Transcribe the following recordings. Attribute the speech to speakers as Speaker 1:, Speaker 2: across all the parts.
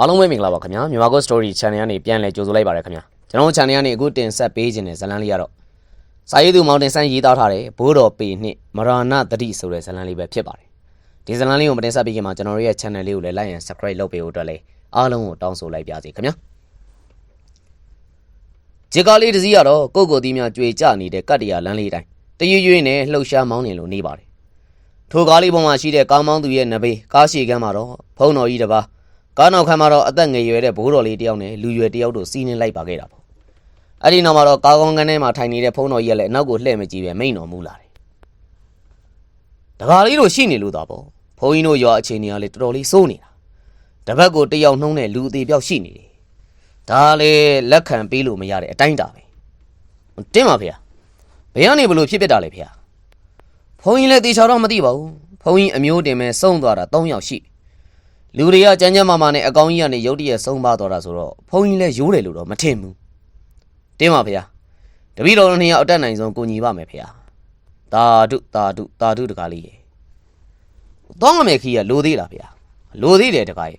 Speaker 1: အားလုံးပဲမင်္ဂလာပါခင်ဗျာမြန်မာ Go Story Channel ကနေပြန်လည်ကြိုဆိုလိုက်ပါရခင်ဗျာကျွန်တော်တို့ channel ကနေအခုတင်ဆက်ပေးခြင်းတဲ့ဇာတ်လမ်းလေးကတော့စာရေးသူမောင်တင်ဆန်းရေးသားထားတဲ့ဘိုးတော်ပေနှစ်မရဏတတိဆိုတဲ့ဇာတ်လမ်းလေးပဲဖြစ်ပါတယ်ဒီဇာတ်လမ်းလေးကိုမတင်ဆက်ပေးခင်မှာကျွန်တော်တို့ရဲ့ channel လေးကိုလည်း like and subscribe လုပ်ပေးဖို့အတွက်လည်းအားလုံးကိုတောင်းဆိုလိုက်ပါစီခင်ဗျာဂျေကာလေးတစ်စီးကတော့ကိုယ့်ကိုယ်တီးများကြွေကြနေတဲ့ကတ္တရာလမ်းလေးတိုင်းတရွရွနဲ့လှုပ်ရှားမောင်းနေလို့နေပါတယ်ထိုကားလေးပေါ်မှာရှိတဲ့ကားမောင်းသူရဲ့နဘေးကားရှည်ကမ်းမှာတော့ဖုံတော်ကြီးတစ်ပါး ကားနောက်ခန်းမှာတော့အသက်ငယ်ရွယ်တဲ့ဘိုးတော်လေးတယောက်နဲ့လူရွယ်တယောက်တို့စီးနှင်းလိုက်ပါခဲ့တာပေါ့အဲ့ဒီနောက်မှာတော့ကားကောင်းကန်းထဲမှာထိုင်နေတဲ့ဖုန်းတော်ကြီးကလည်းအနောက်ကိုလှည့်မကြည့်ပဲမိန်တော်မူလာတယ်တကားလေးတို့ရှိနေလို့သာပေါ့ဘုန်းကြီးတို့ရွာအခြေအနေကလည်းတော်တော်လေးစိုးနေတာတပတ်ကိုတယောက်နှုံးတဲ့လူအသေးပြောက်ရှိနေတယ်ဒါလည်းလက်ခံပေးလို့မရတဲ့အတိုင်းတာပဲတင်းပါဖေဘယ်ကနေဘလို့ဖြစ်ဖြစ်တာလဲဖေဘုန်းကြီးလည်းတေချာတော့မသိပါဘူးဘုန်းကြီးအမျိုးတင်မဲ့စုံသွားတာ၃ယောက်ရှိတယ် လူတွေကကြမ်းကြမ်းမာမာနဲ့အကောင်းကြီးကနေရုတ်တရက်ဆုံးပါတော့တာဆိုတော့ဘုန်းကြီးလည်းရိုးတယ်လို့တော့မထင်ဘူးတင်းပါဗျာတပည့်တော်တို့နှစ်ယောက်အတက်နိုင်ဆုံးကိုညီပါမယ်ဗျာတာဓုတာဓုတာဓုတကားလေးရေတောင်းရမယ်ခီးကလိုသေးလားဗျာလိုသေးတယ်တကားရေ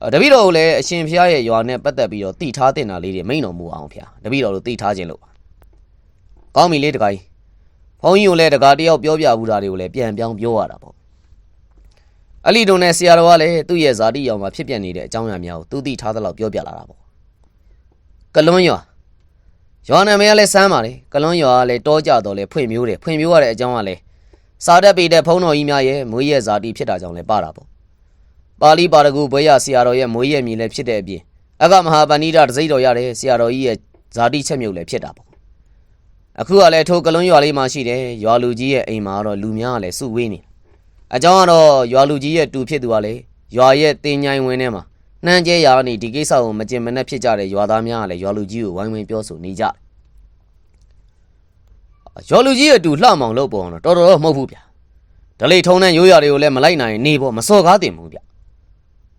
Speaker 1: အဲ့တပည့်တော်ကိုလည်းအရှင်ဖျားရဲ့ရွာနဲ့ပတ်သက်ပြီးတော့တိထားတင်တာလေးတွေမိန်တော်မူအောင်ဗျာတပည့်တော်တို့တိထားခြင်းလို့ပါကောင်းပြီလေတကားကြီးဘုန်းကြီးကိုလည်းတကားတယောက်ပြောပြဘူးတာတွေကိုလည်းပြန်ပြောင်းပြောရတာပေါ့ အလီတုံနဲ့ဆရာတော်ကလည်းသူ့ရဲ့ဇာတိရောက်မှာဖြစ်ပျက်နေတဲ့အကြောင်းအရာများကိုသူသိထားသလောက်ပြောပြလာတာပေါ့ကလွန်းရွာရွာနာမည်ကလည်းစမ်းပါလေကလွန်းရွာကလည်းတောကြတော့လေဖွင့်မျိုးတယ်ဖွင့်မျိုးရတဲ့အကြောင်းကလည်းစာတတ်ပေတဲ့ဖုံးတော်ကြီးများရဲ့မွေးရဲ့ဇာတိဖြစ်တာကြောင့်လည်းပါတာပေါ့ပါဠိပါရဂုဘွဲရဆရာတော်ရဲ့မွေးရဲ့မြေလည်းဖြစ်တဲ့အပြင်အကမဟာပဏိဒတစိတ်တော်ရတဲ့ဆရာတော်ကြီးရဲ့ဇာတိချက်မြုပ်လည်းဖြစ်တာပေါ့အခုကလည်းထိုကလွန်းရွာလေးမှာရှိတယ်ရွာလူကြီးရဲ့အိမ်မှာတော့လူများကလည်းစုဝေးနေတယ် အကြောင်းကတော့ရွာလူကြီးရဲ့တူဖြစ်သူကလေရွာရဲ့တင်ញိုင်ဝင်းထဲမှာနှမ်းကျဲရာကနေဒီကိစ္စကိုမကျင်မနှက်ဖြစ်ကြတဲ့ရွာသားများကလည်းရွာလူကြီးကိုဝိုင်းဝန်းပြောဆိုနေကြတယ်ရွာလူကြီးရဲ့တူလှမောင်လို့ပေါ်တော့တော်တော်တော့မဟုတ်ဘူးဗျာဒလိထုံးတဲ့ရိုးရာတွေကိုလည်းမလိုက်နိုင်ရင်နေဖို့မစော်ကားတင်ဘူးဗျ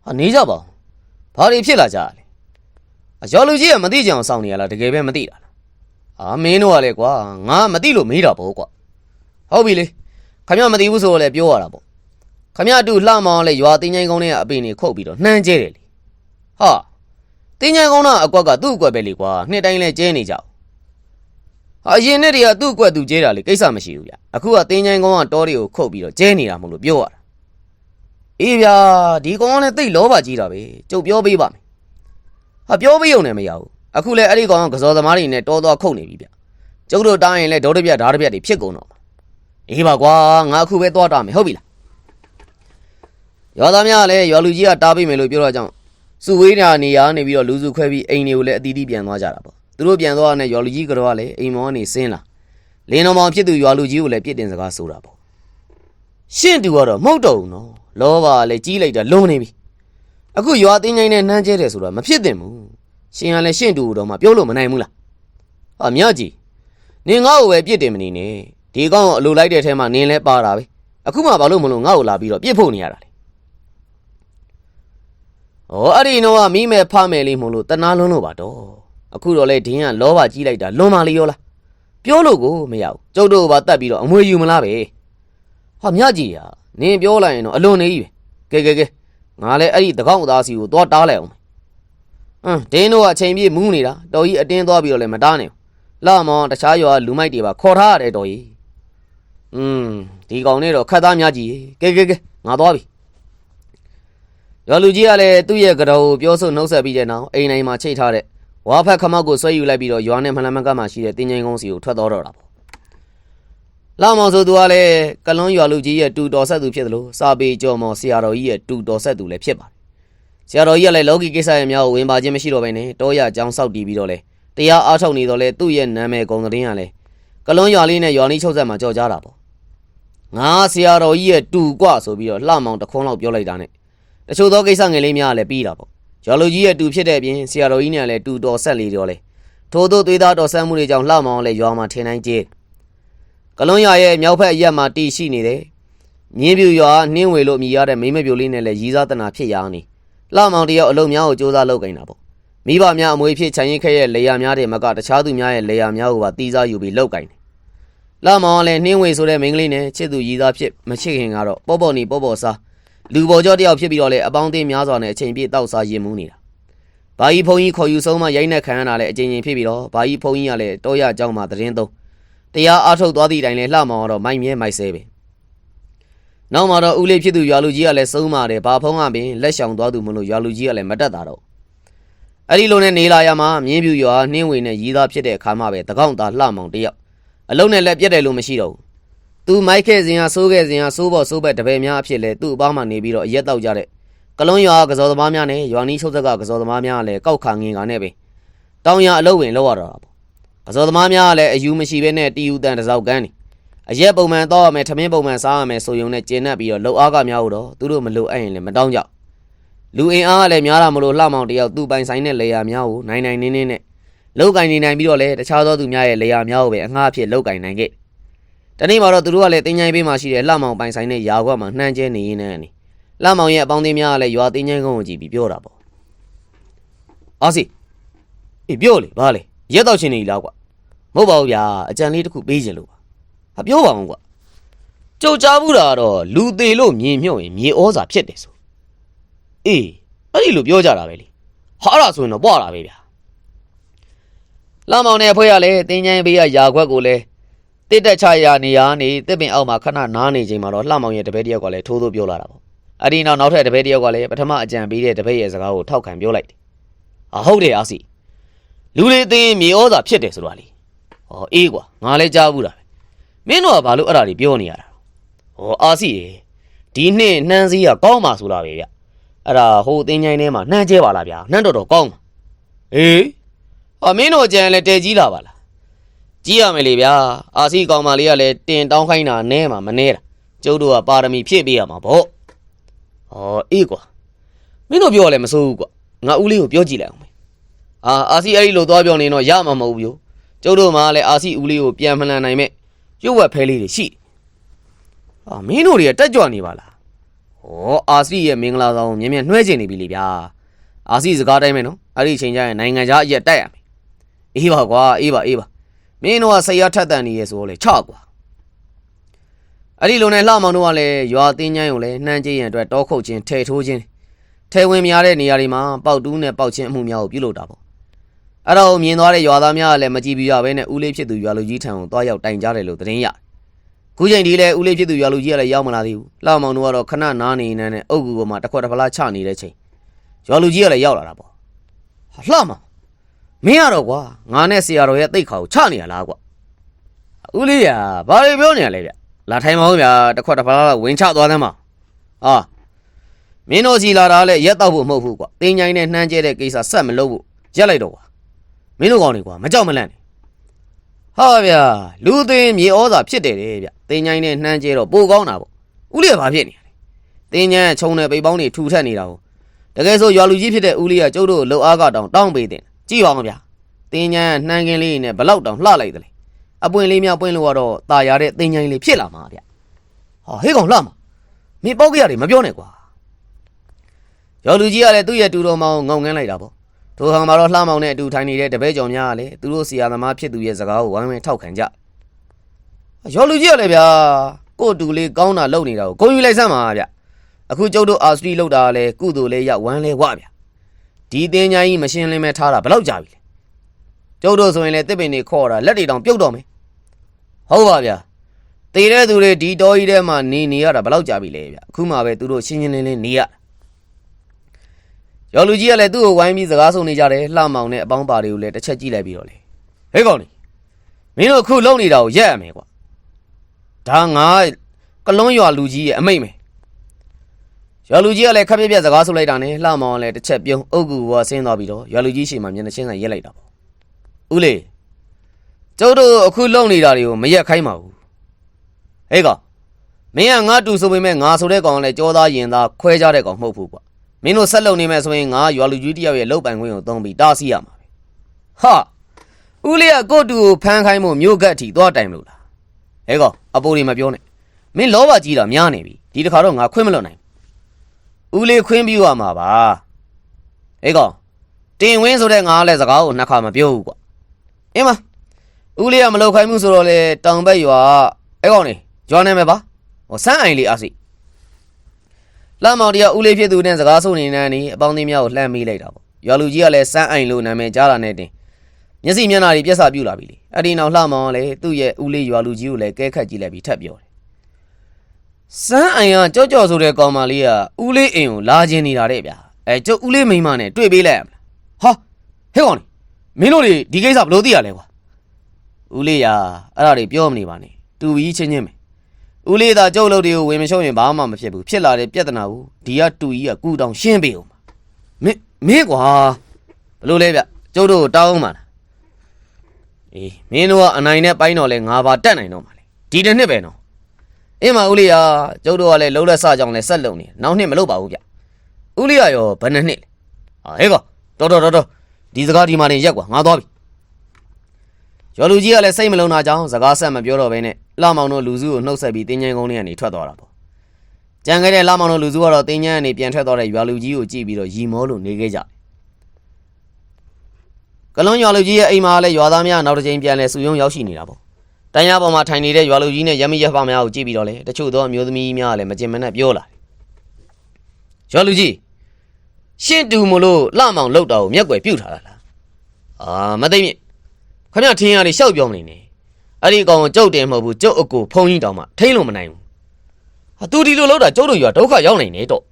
Speaker 1: ဟာနေကြပါဦးဘာတွေဖြစ်လာကြလဲရွာလူကြီးကမသိကြအောင်စောင့်နေရလားတကယ်ပဲမသိတာလားအာမင်းတို့ကလည်းကွာငါမသိလို့မေးတာပေါ့ကွာဟုတ်ပြီလေ ခမရမသိဘူးဆိုတော့လည်းပြောရတာပေါ့ခမရအတူလှမောင်းလဲရွာတင်းငိုင်းကုန်းထဲကအပင်တွေခုတ်ပြီးတော့နှမ်းကျဲတယ်လေဟာတင်းငိုင်းကုန်းကအကွက်ကသူ့အကွက်ပဲလေကွာနှစ်တိုင်းလဲကျဲနေကြအောင်ဟာအရင်နှစ်တည်းကသူ့အကွက်သူကျဲတာလေကိစ္စမရှိဘူးဗျအခုကတင်းငိုင်းကုန်းကတောတွေကိုခုတ်ပြီးတော့ကျဲနေတာမဟုတ်လို့ပြောရတာအေးဗျာဒီကောင်ကလည်းသိလောပါကြီးတာပဲကျုပ်ပြောပေးပါမယ်ဟာပြောပေးုံနဲ့မရဘူးအခုလဲအဲ့ဒီကောင်ကကစော်သမားတွေနဲ့တောသွားခုတ်နေပြီဗျကျုပ်တို့တားရင်လဲဒေါတပြက်ဓာတ်တပြက်တွေဖြစ်ကုန်တော့ အေးပါကွာငါအခုပဲသွားတာမယ်ဟုတ်ပြီလားရွာသားများကလည်းရွာလူကြီးကတားပေးမယ်လို့ပြောတော့ကြောင့်စုဝေးနေတာနေရာနေပြီးတော့လူစုခွဲပြီးအိမ်တွေကိုလည်းအတီးတီးပြန်သွားကြတာပေါ့သူတို့ပြန်သွားတဲ့ရွာလူကြီးကတော့ကလည်းအိမ်မောကနေဆင်းလာလင်းတော်မောင်ဖြစ်သူရွာလူကြီးကိုလည်းပြစ်တင်စကားဆိုတာပေါ့ရှင့်သူကတော့မဟုတ်တော့ဘူးနော်လောဘကလည်းကြီးလိုက်တာလုံးနေပြီအခုရွာတင်းငိုင်းနဲ့နှမ်းကျဲတယ်ဆိုတာမဖြစ်သင့်ဘူးရှင်ကလည်းရှင့်သူတော့မှပြောလို့မနိုင်ဘူးလားဟာမြတ်ကြီးနင်ငါ့ကိုပဲပြစ်တင်မနေနဲ့ ဒီကောင်ကိုအလိုလိုက်တဲ့ထဲမှာနင်းလဲပါတာပဲအခုမှဘာလို့မလို့ငါ့ကိုလာပြီးတော့ပြစ်ဖို့နေရတာလေဩအဲ့ဒီတော့ကမိမဲ့ဖမယ်လေးမလို့တနာလွန်းလို့ပါတော့အခုတော့လေဒင်းကလောဘကြီးလိုက်တာလွန်ပါလေရောလားပြောလို့ကိုမရဘူးကျုပ်တို့ကပါတတ်ပြီးတော့အမွေယူမလားပဲဟာမြကြီးဟာနင်းပြောလိုက်ရင်တော့အလွန်နေကြီးပဲကဲကဲကဲငါလည်းအဲ့ဒီတကောက်သားစီကိုသွားတားလိုက်အောင်ဟမ်ဒင်းတို့ကအချိန်ပြည့်မူးနေတာတော်ကြီးအတင်းသွားပြီးတော့လည်းမတားနိုင်ဘူးလာမောင်တခြားရွာလူမိုက်တွေပါခေါ်ထားရတယ်တော်ကြီး อืมဒီကောင်နဲ့တော့ခတ်သားများကြီးကဲကဲကဲငါသွားပြီရွာလူကြီးကလည်းသူ့ရဲ့ကတော်ကိုပြောဆိုနှုတ်ဆက်ပြီးတဲ့နောက်အိမ်တိုင်းမှာချိတ်ထားတဲ့ဝါဖက်ခမောက်ကိုဆွဲယူလိုက်ပြီးတော့ရွာနဲ့မလှမ်းမကမှရှိတဲ့တင်းငိန်ကုန်းစီကိုထွက်သွားတော့တာပေါ့လာမောင်ဆိုသူကလည်းကလွန်ရွာလူကြီးရဲ့တူတော်ဆက်သူဖြစ်တယ်လို့စာပေကြော်မော်ဆရာတော်ကြီးရဲ့တူတော်ဆက်သူလည်းဖြစ်ပါတယ်ဆရာတော်ကြီးကလည်းလောကီကိစ္စရဲ့များကိုဝင်ပါခြင်းမရှိတော့ဘဲနဲ့တောရအကြောင်းစောက်တီးပြီးတော့လေတရားအားထုတ်နေတော့လေသူ့ရဲ့နာမည်ဂုံသတင်းကလည်းကလွန်ရွာလေးနဲ့ရွာလေးချုပ်ဆက်မှာကြော်ကြတာပေါ့ ငါဆရာတော်ကြီးရဲ့တူကွဆိုပြီးတော့လှမောင်တခွန်းလောက်ပြောလိုက်တာနဲ့တချို့သောကိစ္စငယ်လေးများကလည်းပြီးတာပေါ့ကျော်လူကြီးရဲ့တူဖြစ်တဲ့အပြင်ဆရာတော်ကြီးနဲ့လည်းတူတော်ဆက်လေးတော်လေထို့သောသွေးသားတော်ဆက်မှုတွေကြောင့်လှမောင်လည်းရွာမှာထင်တိုင်းကျေးကလွန်ရရဲ့မြောက်ဖက်အရက်မှာတီရှိနေတယ်မြင်းပြူရွာနှင်းဝေလို့မြည်ရတဲ့မိမပြူလေးနဲ့လည်းရီးစားတနာဖြစ်ရအောင်နေလှမောင်တယောက်အလုံးများကိုစူးစမ်းလုပ်กินတာပေါ့မိဘများအမွေဖြစ်ခြံရင်ခဲရဲ့လေယာများတွေမကတခြားသူများရဲ့လေယာများကိုပါတီးစားယူပြီးလုပ်กินတယ် လာမောင်လည်းနှင်းဝေဆိုတဲ့မိန်းကလေးနဲ့ချစ်သူရည်သားဖြစ်မချစ်ခင်ကတော့ပေါ့ပေါ့နီပေါ့ပေါ့စားလူပေါ်ကျော်တယောက်ဖြစ်ပြီးတော့လေအပေါင်းအသင်းများစွာနဲ့အချိန်ပြည့်တောက်စားရင်မှုနေတာဘာကြီးဖုန်ကြီးခေါ်ယူဆုံးမရိုက်နှက်ခံရတာလည်းအချိန်ချင်းဖြစ်ပြီးတော့ဘာကြီးဖုန်ကြီးကလည်းတောရအကြောင်းမှာသတင်းသုံးတရားအားထုတ်သွားသည့်အတိုင်းလဲလှမောင်ကတော့မိုက်မြဲမိုက်ဆဲပဲနောက်မှာတော့ဦးလေးဖြစ်သူရွာလူကြီးကလည်းစုံးပါတယ်ဘာဖုံးကပင်လက်ရှောင်သွားသူမလို့ရွာလူကြီးကလည်းမတက်တာတော့အဲ့ဒီလိုနဲ့နေလာရမှာမြင်းပြူရွာနှင်းဝင်နဲ့ရီးသားဖြစ်တဲ့အခါမှပဲတကောင့်သားလှမောင်တယောက် အလုံးနဲ့လက်ပြက်တယ်လို့မရှိတော့ဘူးသူမိုက်ခဲ့စဉ်ဟာစိုးခဲ့စဉ်ဟာစိုးပေါ်စိုးဘက်တပည့်များအဖြစ်လဲသူ့အပေါင်းမှနေပြီးတော့အရက်တောက်ကြတဲ့ကလုံးရွာကစောသမားများနဲ့ရွာနီးချုပ်သက်ကကစောသမားများကလည်းကောက်ခါငင်ကနဲ့ပဲတောင်းရအလုပ်ဝင်လောက်ရတော့တာပေါ့ကစောသမားများကလည်းအယူမရှိဘဲနဲ့တီယူတန်တစ်စောက်ကန်းနေအရက်ပုံမှန်တော့ရမယ်ထမင်းပုံမှန်စားရမယ်ဆိုရုံနဲ့ကျင်းနှက်ပြီးတော့လှုပ်အားကများတော့သူတို့မလှုပ်အဲ့ရင်လည်းမတောင်းကြလူအင်အားကလည်းများတာမလို့လှမောင်တယောက်သူ့ပိုင်ဆိုင်တဲ့လေယာများကိုနိုင်နိုင်နင်းနင်းနဲ့ လောက်ကင်နေနိုင်ပြီးတော့လေတခြားသောသူများရဲ့လေယာများကိုပဲအငှားအဖြစ်လောက်ကင်နိုင်ခဲ့တနေ့မှာတော့သူတို့ကလည်းတင်းချိုင်းပေးမှရှိတဲ့လှမောင်ပိုင်ဆိုင်တဲ့ယာခွက်မှာနှမ်းကျဲနေရင်းနဲ့နေလှမောင်ရဲ့အပေါင်းအသင်းများကလည်းရွာတင်းချိုင်းကုန်းကိုကြည့်ပြီးပြောတာပေါ့အာစီအေးပြောလေဘာလဲရက်တော့ချင်းနေလားကွာမဟုတ်ပါဘူးဗျာအကြံလေးတစ်ခုပေးခြင်းလို့ပါဟာပြောပါအောင်ကွာကြုတ်ကြားဘူးတာကတော့လူသေးလို့မြင်မြုံရင်မြေဩဇာဖြစ်တယ်ဆိုအေးအဲ့ဒီလိုပြောကြတာပဲလေဟာအဲ့ဒါဆိုရင်တော့ပွားတာပဲဗျာ လှမောင်နဲ့အဖွဲရလည်းတင်းချိုင်းပေးရယာခွက်ကိုလည်းတစ်တက်ချရာနေရာနေတစ်ပင်အောက်မှာခဏနားနေချိန်မှာတော့လှမောင်ရဲ့တပည့်တယောက်ကလည်းထိုးထိုးပြောလာတာပေါ့အဲ့ဒီနောက်နောက်ထပ်တပည့်တယောက်ကလည်းပထမအကြံပေးတဲ့တပည့်ရဲ့စကားကိုထောက်ခံပြောလိုက်တယ်ဟာဟုတ်တယ်အာစီလူတွေသိရင်မြေဩဇာဖြစ်တယ်ဆိုတာလေဟောအေးကွာငါလည်းကြားဘူးတာပဲမင်းတို့ကဘာလို့အဲ့ဒါတွေပြောနေရတာဟောအာစီရေဒီနှစ်နှမ်းစည်းကကောင်းပါဆိုလားပဲဗျအဲ့ဒါဟိုအင်းချိုင်းထဲမှာနှမ်းကျဲပါလားဗျာနှမ်းတော်တော်ကောင်းပါအေး ဟာမင်းတို့အကြံလည်းတဲကြီးလာပါလားကြီးရမယ်လေဗျာအာစီကောင်မလေးကလည်းတင်တောင်းခိုင်းတာနဲမှာမနဲတာကျုပ်တို့ကပါရမီဖြည့်ပေးရမှာပေါ့ဟောအေးကွာမင်းတို့ပြောရလဲမစိုးဘူးကွာငါဦးလေးကိုပြောကြည့်လိုက်အောင်မယ်အာအာစီအဲ့ဒီလိုသွားပြောနေတော့ရမှာမဟုတ်ဘူးကျုပ်တို့မှလည်းအာစီဦးလေးကိုပြန်မလန်နိုင်မဲ့ရုပ်ဝက်ဖဲလေးတွေရှိအာမင်းတို့တွေကတက်ကြွနေပါလားဟောအာစီရဲ့မင်္ဂလာဆောင်ကိုမြင်မြန်နှွှဲကျင်နေပြီလေဗျာအာစီစကားတိုင်းမယ်နော်အဲ့ဒီအချိန်ကျရင်နိုင်ငံခြားအရက်တက်ရမယ် အေးပါကွာအေးပါအေးပါမင်းတို့ကစိတ်ရထက်တန်နေရဲဆိုတော့လေချကွာအဲ့ဒီလိုနဲ့လှမောင်တို့ကလည်းရွာတင်းချိုင်းကိုလည်းနှမ်းကြည့်ရန်အတွက်တောခုတ်ခြင်းထဲထိုးခြင်းထဲဝင်များတဲ့နေရာတွေမှာပေါက်တူးနဲ့ပေါက်ချင်းအမှုများကိုပြုလုပ်တာပေါ့အဲ့တော့မြင်သွားတဲ့ရွာသားများကလည်းမကြည့်ပြရဘဲနဲ့ဦးလေးဖြစ်သူရွာလူကြီးထံကိုတွားရောက်တိုင်ကြတယ်လို့သတင်းရခုချိန်ဒီလေဦးလေးဖြစ်သူရွာလူကြီးကလည်းရောက်မလာသေးဘူးလှမောင်တို့ကတော့ခဏနားနေနေနဲ့အုတ်ကူပေါ်မှာတစ်ခွက်တစ်ဖလားချနေတဲ့ချိန်ရွာလူကြီးကလည်းရောက်လာတာပေါ့ဟာလှမောင် မင်းရတော့ကွာငါနဲ့ဆရာတော်ရဲ့တိတ်ခါကိုချနေရလားကွာဦးလေးရဘာတွေပြောနေရလဲဗျလာထိုင်မအောင်ဗျာတစ်ခွက်တစ်ဖလားလောက်ဝင်ချသွားသမ်းပါဟာမင်းတို့စီလာတာလဲရက်တော့ဖို့မဟုတ်ဘူးကွာတင်းချိုင်းနဲ့နှမ်းကျဲတဲ့ကိစ္စဆက်မလုပ်ဘူးရက်လိုက်တော့ကွာမင်းတို့ကောင်းနေကွာမကြောက်မလန့်နဲ့ဟာဗျာလူသိင်းမြေဩဇာဖြစ်တယ်တဲ့ဗျတင်းချိုင်းနဲ့နှမ်းကျဲတော့ပိုကောင်းတာပေါ့ဦးလေးကဘာဖြစ်နေရလဲတင်းချိုင်းကခြုံတဲ့ပိတ်ပေါင်းတွေထူထက်နေတာကိုတကယ်ဆိုရွာလူကြီးဖြစ်တဲ့ဦးလေးကကျုပ်တို့လှုပ်အားကတောင်တောင်းပေးတယ် ကြည့်ပါအောင်ဗျာတင်းချမ်းနှမ်းကင်းလေးနဲ့ဘလောက်တောင်လှလိုက်တယ်လေအပွင့်လေးများပွင့်လို့ကတော့ตาရတဲ့တင်းချမ်းလေးဖြစ်လာမှာဗျဟာဟေးကောင်လှမှာမင်းပေါက်ကြရတယ်မပြောနဲ့ကွာရော်လူကြီးကလည်းသူ့ရဲ့တူတော်မောင်ငုံငန်းလိုက်တာပေါ့ထိုဟောင်မှာတော့လှမောင်နဲ့အတူထိုင်နေတဲ့တပည့်ကြောင်များကလည်းသူတို့ဆရာသမားဖြစ်သူရဲ့စကားကိုဝိုင်းဝန်းထောက်ခံကြရော်လူကြီးကလည်းဗျာကို့တူလေးကောင်းတာလုပ်နေတာကိုဂုံယူလိုက်စမ်းပါဗျအခုကျုပ်တို့အာစတရီလောက်တာလဲကုသိုလ်လေးရဝမ်းလဲဝဗျ ဒီတင်းချမ်းကြီးမရှင်းလင်းမဲထားတာဘယ်လောက်ကြာပြီလဲကျုပ်တို့ဆိုရင်လည်းတစ်ပင်တွေခေါ်တာလက်တွေတောင်ပြုတ်တော့မယ်ဟုတ်ပါဗျာတည်တဲ့သူတွေဒီတော်ကြီးထဲမှာနေနေရတာဘယ်လောက်ကြာပြီလဲဗျအခုမှပဲသူတို့ရှင်းရှင်းလင်းလင်းနေရရော်လူကြီးကလည်းသူ့ကိုဝိုင်းပြီးစကားဆုံနေကြတယ်လှမောင်နဲ့အပေါင်းပါတွေကိုလည်းတစ်ချက်ကြည့်လိုက်ပြီးတော့လေဟေးကောင်နေမင်းတို့အခုလုံနေတာကိုရက်ရမယ်ကွာဒါငါကလွန်းရွာလူကြီးရဲ့အမိတ်မယ် ရွာလူကြီးကလည်းခက်ပြက်ပြက်စကားဆိုလိုက်တာနဲ့လှမောင်ကလည်းတစ်ချက်ပြုံးအုတ်ကူကဆင်းသွားပြီးတော့ရွာလူကြီးရှေ့မှာမျက်နှာချင်းဆိုင်ရက်လိုက်တာပေါ့ဦးလေးကျုပ်တို့အခုလုံနေတာတွေကိုမရက်ခိုင်းပါဘူးဟေးကောင်မင်းကငါတူဆိုပေမဲ့ငါဆိုတဲ့ကောင်ကလည်းကြောသားရင်သားခွဲကြတဲ့ကောင်မဟုတ်ဘူးကွာမင်းတို့ဆက်လုံနေမယ်ဆိုရင်ငါရွာလူကြီးတယောက်ရဲ့လုံပိုင်ခွင့်ကိုသုံးပြီးတားဆီးရမှာပဲဟာဦးလေးကကို့တူကိုဖမ်းခိုင်းမှုမြို့ကတ်ထီသွားတိုင်မလို့လားဟဲ့ကောင်အပိုးတွေမပြောနဲ့မင်းလောဘကြီးတာများနေပြီဒီတစ်ခါတော့ငါခွင့်မလွတ်နိုင်ဘူး ဦးလေးခွင့်ပြုရမှာပါဟဲ့ကောင်တင်ဝင်းဆိုတဲ့ငါလည်းစကားကိုနှစ်ခါမပြောဘူးကွာအင်းမဦးလေးကမလောက်ခိုင်းမှုဆိုတော့လေတောင်ဘက်ရွာအဲ့ကောင်နေရွာနေမယ်ပါဟိုစမ်းအိုင်လေးအားစိလှမောင်တရားဦးလေးဖြစ်သူနဲ့စကားဆိုနေနေနေအပေါင်းအသင်းများကိုလှမ်းမိလိုက်တာပေါ့ရွာလူကြီးကလည်းစမ်းအိုင်လို့နာမည်ကြားတာနဲ့တင်မျက်စိမျက်နှာတွေပြက်စာပြူလာပြီလေအဲ့ဒီနောက်လှမောင်ကလည်းသူ့ရဲ့ဦးလေးရွာလူကြီးကိုလည်းကဲခတ်ကြည့်လိုက်ပြီးထပ်ပြောတယ် စမ်းအိုင်ကကြော့ကြော့ဆိုတဲ့ကောင်မလေးကဦးလေးအိမ်ကိုလာခြင်းနေတာတဲ့ဗျာအဲကျုပ်ဦးလေးမိန်းမနဲ့တွေ့ပေးလိုက်ရမလားဟာဟဲ့ကောင်လေမင်းတို့တွေဒီကိစ္စဘယ်လိုသိရလဲကွာဦးလေးရအဲ့ဒါတွေပြောမနေပါနဲ့တူပြီးချင်းချင်းပဲဦးလေးသာကျုပ်လုပ်တွေကိုဝင်မရှုံးရင်ဘာမှမဖြစ်ဘူးဖြစ်လာတဲ့ပြဿနာကိုဒီကတူကြီးကကူတောင်ရှင်းပေးအောင်ပါမင်းမင်းကွာဘလို့လဲဗျကျုပ်တို့ကိုတောင်းအောင်ပါလားအေးမင်းတို့ကအနိုင်နဲ့ပိုင်းတော့လဲငါပါတက်နိုင်တော့မှာလေဒီတစ်နှစ်ပဲနော် အင်းမဦးလေးရကျုပ်တို့ကလည်းလုံးလက်စကြောင်လဲဆက်လုံနေနောက်နှစ်မလုပ်ပါဘူးဗျဦးလေးရရောဘယ်နှစ်နှစ်လဲဟာဟဲ့ကောတော်တော်တော်တော်ဒီစကားဒီမှာနေရက်ကွာငါသွားပြီကျော်လူကြီးကလည်းစိတ်မလုံးတာကြောင့်စကားဆက်မပြောတော့ဘဲနဲ့လှမောင်တို့လူစုကိုနှုတ်ဆက်ပြီးတင်းញင်းကုန်းထဲကနေထွက်သွားတာပေါ့။ကြံခဲ့တဲ့လှမောင်တို့လူစုကတော့တင်းញင်းကနေပြန်ထွက်သွားတဲ့ရွာလူကြီးကိုကြည့်ပြီးတော့ရီမောလို့နေခဲ့ကြတယ်။ကလွန်ရွာလူကြီးရဲ့အိမ်မှာလည်းရွာသားများနောက်တစ်ချိန်ပြန်လဲစုယုံရောက်ရှိနေတာပေါ့။ တန်ရပေါ်မှာထိုင်နေတဲ့ရွာလူကြီးနဲ့ရမရဖများကိုကြည့်ပြီးတော့လေတချို့သောအမျိုးသမီးများကလည်းမကျင်မနဲ့ပြောလာတယ်။ရွာလူကြီးရှင့်တူမလို့လှမောင်လောက်တာကိုမျက်ွယ်ပြုတ်ထားတာလား။အာမသိမြင့်ခမရထင်းရလေးရှောက်ပြောမနေနဲ့အဲ့ဒီကောင်ကိုကြုတ်တယ်မဟုတ်ဘူးကြုတ်အကိုဖုံးကြီးတောင်မှထိမ့်လို့မနိုင်ဘူးဟာသူဒီလိုလောက်တာကျုပ်တို့ရွာဒုက္ခရောက်နိုင်နေတော့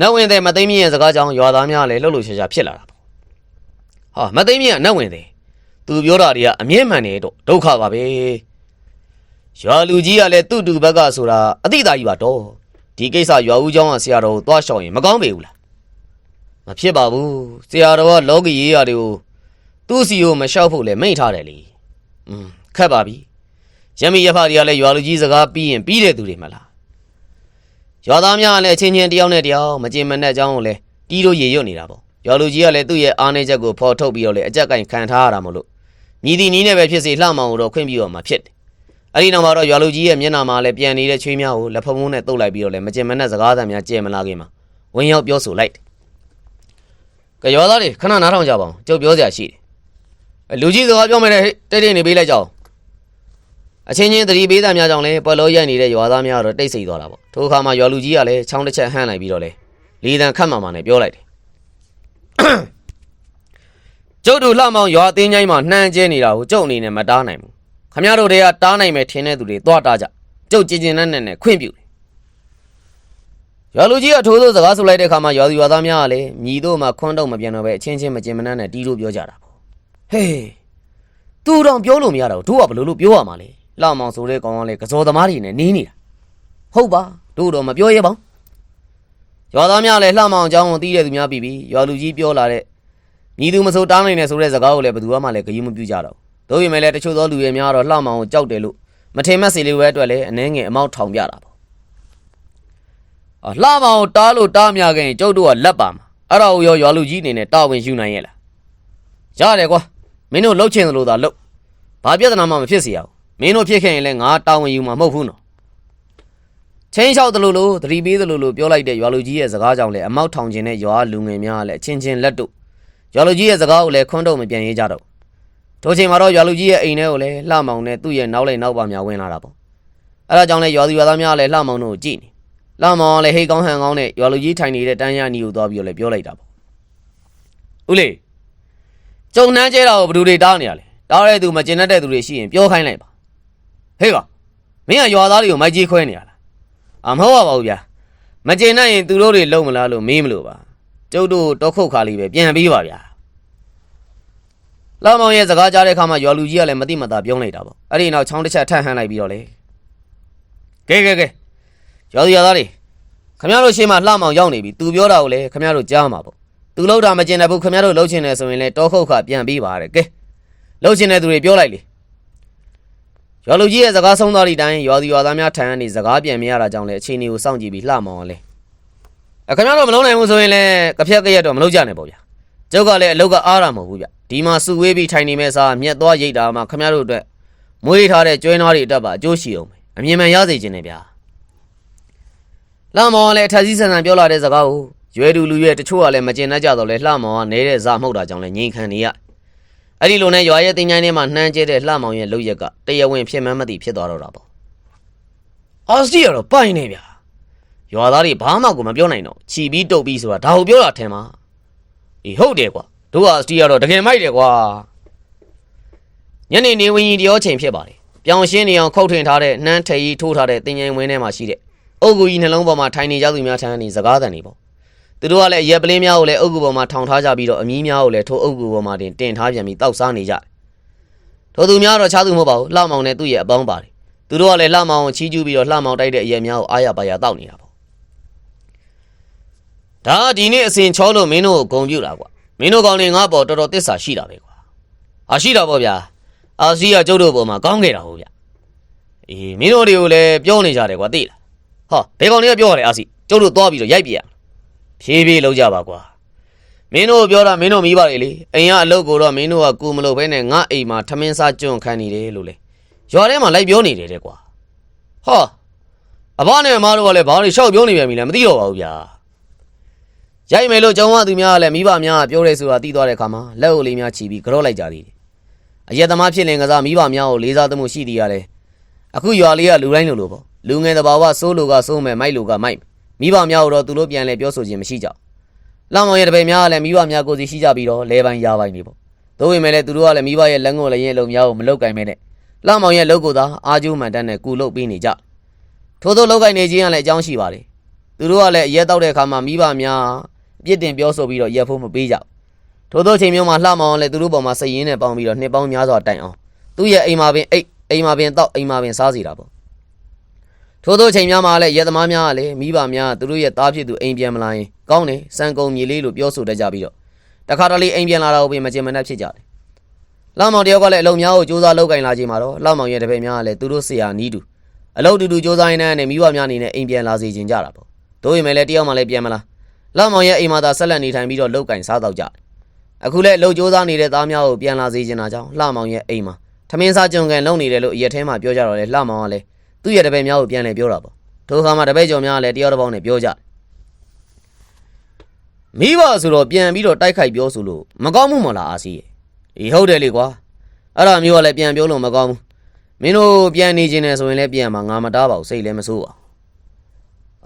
Speaker 1: နတ်ဝင်တဲ့မသိမ့်မြင့်ရဲ့စကားကြောင့်ရွာသားများလည်းလှုပ်လှုပ်ရှားရှားဖြစ်လာတာပေါ့ဟာမသိမ့်မြင့်ကနတ်ဝင်တဲ့ သူပြောတာတွေကအမြဲမှန်နေတော့ဒုက္ခပါပဲရွာလူကြီးကလည်းသူ့တူဘက်ကဆိုတာအတိအသားကြီးပါတော့ဒီကိစ္စရွာဦးเจ้าကဆရာတော်ကိုသွားရှောင်ရင်မကောင်းပေဘူးလားမဖြစ်ပါဘူးဆရာတော်ကလောကီရေးရာတွေကို သူ့စီကိုမလျှောက်ဖို့လည်းမိန့်ထားတယ်လေ။อืมခက်ပါပြီ။ရမီရဖတွေကလည်းရွာလူကြီးစကားပြီးရင်ပြီးတဲ့သူတွေမလား။ရွာသားများကလည်းအချင်းချင်းတယောက်နဲ့တယောက်မကြင်မနဲ့အကြောင်းကိုလည်းတီးလို့ရေရွတ်နေတာပေါ့။ရွာလူကြီးကလည်းသူ့ရဲ့အားနည်းချက်ကိုဖော်ထုတ်ပြီးတော့လည်းအကြက်ကင်ခံထားရတာမလို့ မြည်သည်နီးနဲ့ပဲဖြစ်စေလှမောင်ကိုတော့ခွင့်ပြုတော့မှာဖြစ်တယ်။အဲ့ဒီနောက်မှာတော့ရွာလူကြီးရဲ့မျက်နှာမှာလည်းပြန်နေတဲ့ချွေးများကိုလက်ဖုံးဖုံးနဲ့တုပ်လိုက်ပြီးတော့လည်းမကြင်မနဲ့စကားသံများကြဲမလာခင်မှာဝင်ရောက်ပြောဆိုလိုက်တယ်။ကရွာသားတွေခဏနားထောင်ကြပါအောင်။ကြုတ်ပြောစရာရှိတယ်အဲလူကြီးစကားပြောမယ်တဲ့ဟဲ့တိတ်တိတ်နေပေးလိုက်ကြအောင်အချင်းချင်းသတိပေးတာများကြောင့်လဲပွက်လို့ရိုက်နေတဲ့ရွာသားများတော့တိတ်ဆိတ်သွားတာပေါ့ထိုအခါမှာရွာလူကြီးကလည်းချောင်းတစ်ချက်ဟန့်လိုက်ပြီးတော့လဲလီတန်ခတ်မှမှနဲ့ပြောလိုက်တယ် ကျုပ်တို့လှမောင်ရွာအသေးချိုင်းမှာနှမ်းကျဲနေတာကိုကျုပ်အနေနဲ့မတားနိုင်ဘူးခမရတို့တွေကတားနိုင်မယ်ထင်တဲ့သူတွေသွားတားကြကျုပ်ကြင်ကြင်နဲ့နဲ့နဲ့ခွင့်ပြုတယ်ရွာလူကြီးကထိုးထိုးစကားဆိုလိုက်တဲ့အခါမှာရွာသူရွာသားများကလည်းမြည်တို့မှခွန်းတော့မပြန်တော့ပဲအချင်းချင်းမကျင်မနှံ့နဲ့တီးလို့ပြောကြတာပေါ့ဟေးသူတော့ပြောလို့မရတော့ဘူးတို့ကဘယ်လိုလုပ်ပြောရမှာလဲလှမောင်ဆိုတဲ့ကောင်ကလည်းကစောသမားတွေနဲ့နေနေတာဟုတ်ပါတို့တော့မပြောရပါဘူးရွာသားများလည်းလှမောင်အကြောင်းကိုသိတဲ့သူများပြီးပြီရွာလူကြီးပြောလာတဲ့ မြည်သူမဆိုတားနိုင်နေဆိုတဲ့စကားကိုလည်းဘယ်သူမှလည်းဂရုမပြုကြတော့ဘူးတို့ပေမဲ့လည်းတချို့သောလူတွေများတော့လှမောင်ကိုကြောက်တယ်လို့မထင်မှတ်စီလေးဝဲအတွက်လည်းအနှဲငယ်အမောက်ထောင်ပြတာပေါ့အာလှမောင်ကိုတားလို့တားမြခင်ကျုပ်တို့ကလက်ပါမှာအဲ့ဒါကိုရောရွာလူကြီးအနေနဲ့တာဝန်ယူနိုင်ရဲ့လားရတယ်ကွာမင်းတို့လှုပ်ချင်သလိုသာလှုပ်ဘာပြဿနာမှမဖြစ်စေရဘူးမင်းတို့ဖြစ်ခဲ့ရင်လည်းငါတာဝန်ယူမှာမဟုတ်ဘူးနော်ချင်းလျှောက်သလိုလိုသတိပေးသလိုလိုပြောလိုက်တဲ့ရွာလူကြီးရဲ့စကားကြောင့်လည်းအမောက်ထောင်ခြင်းနဲ့ရွာလူငယ်များကလည်းအချင်းချင်းလက်တို့ ရွာလူကြီးရဲ့စကားကိုလည်းခွန်းတော့မပြန်ရေးကြတော့ထိုချိန်မှာတော့ရွာလူကြီးရဲ့အိမ်ထဲကိုလည်းလှမောင်နဲ့သူ့ရဲ့နောက်လိုက်နောက်ပါများဝင်လာတာပေါ့အဲဒါကြောင့်လည်းရွာသူရွာသားများကလည်းလှမောင်တို့ကိုကြည့်နေလှမောင်ကလည်းဟိတ်ကောင်းဟန်ကောင်းနဲ့ရွာလူကြီးထိုင်နေတဲ့တန်းရနီကိုသွားပြီးတော့လည်းပြောလိုက်တာပေါ့ဦးလေးကြုံနှမ်းကျဲတာကိုဘယ်သူတွေတားနေရလဲတားတဲ့သူမကျင်တတ်တဲ့သူတွေရှိရင်ပြောခိုင်းလိုက်ပါဟေးကောင်မင်းကရွာသားတွေကိုမိုက်ကြီးခွဲနေရလားအမဟုတ်ပါဘူးဗျာမကျင်တတ်ရင်သူတို့တွေလုံမလားလို့မေးမလို့ပါ ကျုပ်တို့တော့ခုတ်ခါလေးပဲပြန်ပြီးပါဗျာလာမောင်ရဲ့စကားကြားတဲ့အခါမှာရွာလူကြီးကလည်းမတိမတာပြောလိုက်တာပေါ့အဲ့ဒီနောက်ချောင်းတစ်ချက်ထပ်ဟန်းလိုက်ပြီးတော့လေကဲကဲကဲရွာသူရွာသားတွေခမရတို့ရှေ့မှာလှမောင်ရောက်နေပြီသူပြောတာကိုလေခမရတို့ကြားမှာပေါ့သူလှုပ်တာမကျင်တဲ့ဘူးခင်ဗျားတို့လှုပ်ချင်တယ်ဆိုရင်လည်းတောခုတ်ခပြန်ပြီးပါတဲ့ကဲလှုပ်ချင်တဲ့သူတွေပြောလိုက်လေရွာလူကြီးရဲ့စကားဆုံးသွားသည့်တိုင်ရွာသူရွာသားများထံကနေစကားပြန်မရတာကြောင့်လည်းအချိန်တွေကိုစောင့်ကြည့်ပြီးလှမောင်အောင်လေ အခင်ဗျားတို့မလုံးနိုင်ဘူးဆိုရင်လည်းကဖြတ်ကရက်တော့မလုပ်ကြနဲ့ပေါ့ဗျာကျုပ်ကလည်းအလုတ်ကအားရမဟုတ်ဘူးဗျဒီမှာစုဝေးပြီးထိုင်နေမဲ့စားမြက်သွားရိတ်တာမှခင်ဗျားတို့အတွက်မွေးထားတဲ့ကျွဲနွားတွေအတွက်ပါအကျိုးရှိအောင်ပဲအမြင်မှန်ရစေခြင်းနဲ့ဗျာလှမောင်ကလည်းထက်စည်းဆန်ဆန်ပြောလာတဲ့စကားကိုရွယ်သူလူရွယ်တချို့ကလည်းမကျင်တတ်ကြတော့လဲလှမောင်ကနေတဲ့ဇာမှုတ်တာကြောင့်လည်းငြိမ်ခံနေရအဲ့ဒီလိုနဲ့ရွာရဲ့တင်ချိုင်းထဲမှာနှမ်းကျဲတဲ့လှမောင်ရဲ့လုပ်ရက်ကတရားဝင်ဖြစ်မှန်းမသိဖြစ်သွားတော့တာပေါ့အော်စတီကတော့ပိုင်နေဗျာ ရွာသားတွေဘာမှကိုမပြောနိုင်တော့ချီပြီးတုတ်ပြီးဆိုတာဒါကိုပြောတာထင်မှာအေးဟုတ်တယ်ကွာတို့ဟာစတီကတော့တကယ်မိုက်တယ်ကွာညနေနေဝင်ကြီးတရောချိန်ဖြစ်ပါတယ်ပြောင်ရှင်းနေအောင်ခုတ်ထင်ထားတဲ့နှမ်းထရီထိုးထားတဲ့တင်ငိမ်ဝင်းထဲမှာရှိတဲ့အုတ်ဂူကြီးနှလုံးပေါ်မှာထိုင်နေကြသူများထမ်းနေစကားသံတွေပေါ့သူတို့ကလည်းရက်ပလင်းများကိုလည်းအုတ်ဂူပေါ်မှာထောင်ထားကြပြီးတော့အမီးများကိုလည်းထိုးအုတ်ဂူပေါ်မှာတင်တင်ထားပြန်ပြီးတောက်စားနေကြတယ်ထိုသူများတော့ချားသူမဟုတ်ပါဘူးလှမောင်နဲ့သူ့ရဲ့အပေါင်းပါတယ်သူတို့ကလည်းလှမောင်ကိုချီးကျူးပြီးတော့လှမောင်တိုက်တဲ့အရက်များကိုအားရပါရတောက်နေတာပေါ့ ဒါကဒီနေ့အစဉ်ချောလို့မင်းတို့ကိုဂုံပြူတာကွာမင်းတို့ကောင်းနေငါ့ပေါ်တော်တော်တစ္ဆာရှိတာပဲကွာအာရှိတာပေါ့ဗျာအာစီကကျုပ်တို့ပေါ်မှာကောင်းခဲ့တာဟုတ်ဗျအေးမင်းတို့တွေကိုလည်းပြောနေကြတယ်ကွာသိလားဟောဘယ်ကောင်တွေကပြောရတယ်အာစီကျုပ်တို့သွားပြီးတော့ရိုက်ပြရဖြည်းဖြည်းလောက်ကြပါကွာမင်းတို့ပြောတာမင်းတို့မိပါလေလေအိမ်ကအလုပ်ကိုတော့မင်းတို့ကကူမလို့ပဲနဲ့ငါအိမ်မှာထမင်းစားကျွန့်ခန်းနေတယ်လို့လေရွာထဲမှာလိုက်ပြောနေတယ်တဲ့ကွာဟောအဘနဲ့အမတို့ကလည်းဘာလို့ရှောက်ပြောနေပြန်ပြီလဲမသိတော့ပါဘူးဗျာ ရိုက်မယ်လို့ကြောင်းဝသူများကလည်းမိဘများကပြောရဲဆိုတာသိသွားတဲ့အခါမှာလက်အုပ်လေးများချီပြီးကြော့လိုက်ကြသေးတယ်။အရက်သမားဖြစ်လင်ကစားမိဘများကိုလေးစားသမှုရှိသေးရတယ်။အခုရွာလေးကလူတိုင်းလိုလိုပေါ့။လူငယ်တဘာဝစိုးလိုကစိုးမယ်မိုက်လိုကမိုက်မိဘများကိုတော့သူတို့ပြန်လဲပြောဆိုခြင်းမရှိကြဘူး။လောက်မောင်ရဲ့တပည့်များကလည်းမိဘများကိုစီရှိကြပြီးတော့လဲပိုင်းရပိုင်းနေပေါ့။သို့ပေမဲ့လည်းသူတို့ကလည်းမိဘရဲ့လက်ငုံလည်းရင်လုံများကိုမလုတ်ကင်မဲနဲ့လောက်မောင်ရဲ့လုပ်ကိုသာအာကျိုးမှန်တန်းနဲ့ကူလုတ်ပေးနေကြ။ထို့သောလောက်ကင်နေခြင်းကလည်းအကြောင်းရှိပါလေ။သူတို့ကလည်းအရက်တောက်တဲ့အခါမှာမိဘများ ပြစ်တင်ပြောဆိုပြီးတော့ရက်ဖို့မပေးကြဘူးထို့သောချိန်မျိုးမှာလှမောင်လည်းသူတို့ပေါ်မှာစိတ်ရင်းနဲ့ပေါင်းပြီးတော့နှစ်ပေါင်းများစွာတိုင်အောင်သူ့ရဲ့အိမ်မှာပင်အိတ်အိမ်မှာပင်တောက်အိမ်မှာပင်စားစီတာပေါ့ထို့သောချိန်များမှာလည်းရက်သမားများကလည်းမိဘများကသူတို့ရဲ့သားဖြစ်သူအိမ်ပြန်မလာရင်ကောင်းတယ်စံကုန်မြေလေးလို့ပြောဆိုတတ်ကြပြီးတော့တခါတလေအိမ်ပြန်လာတာကိုပင်မကျင်မနှက်ဖြစ်ကြတယ်လှမောင်တယောက်ကလည်းအလုံများကိုစူးစမ်းလုပ်ကင်လာချိန်မှာတော့လှမောင်ရဲ့တပည့်များကလည်းသူတို့ဆရာနီးတူအလုပ်တူတူစူးစမ်းရင်းနဲ့မိဘများအနေနဲ့အိမ်ပြန်လာစေခြင်းကြတာပေါ့တို့ရင်လည်းတယောက်မှလည်းပြန်မလာ လောက်မောင်ရဲ့အိမ်မှာသာဆက်လက်နေထိုင်ပြီးတော့လောက်ကင်စားတော့ကြတယ်။အခုလည်းလှုပ်ကြိုးစားနေတဲ့သားများကိုပြန်လာစေချင်တာကြောင့်လှမောင်ရဲ့အိမ်မှာထမင်းစားကြုံကန်လုံနေတယ်လို့အရက်ထဲမှာပြောကြတော့လေလှမောင်ကလည်းသူ့ရဲ့တပည့်များကိုပြန်လဲပြောတာပေါ့။ထိုအခါမှာတပည့်ကျော်များကလည်းတယောက်တစ်ပေါက်နဲ့ပြောကြတယ်။မိဘဆိုတော့ပြန်ပြီးတော့တိုက်ခိုက်ပြောဆိုလို့မကောင်းမှုမလားအာစီရဲ့။အေးဟုတ်တယ်လေကွာ။အဲ့ဒါမျိုးကလည်းပြန်ပြောလို့မကောင်းဘူး။မင်းတို့ပြန်နေခြင်းနဲ့ဆိုရင်လည်းပြန်မှာငါမတားပါဘူးစိတ်လည်းမဆိုးပါဘူး။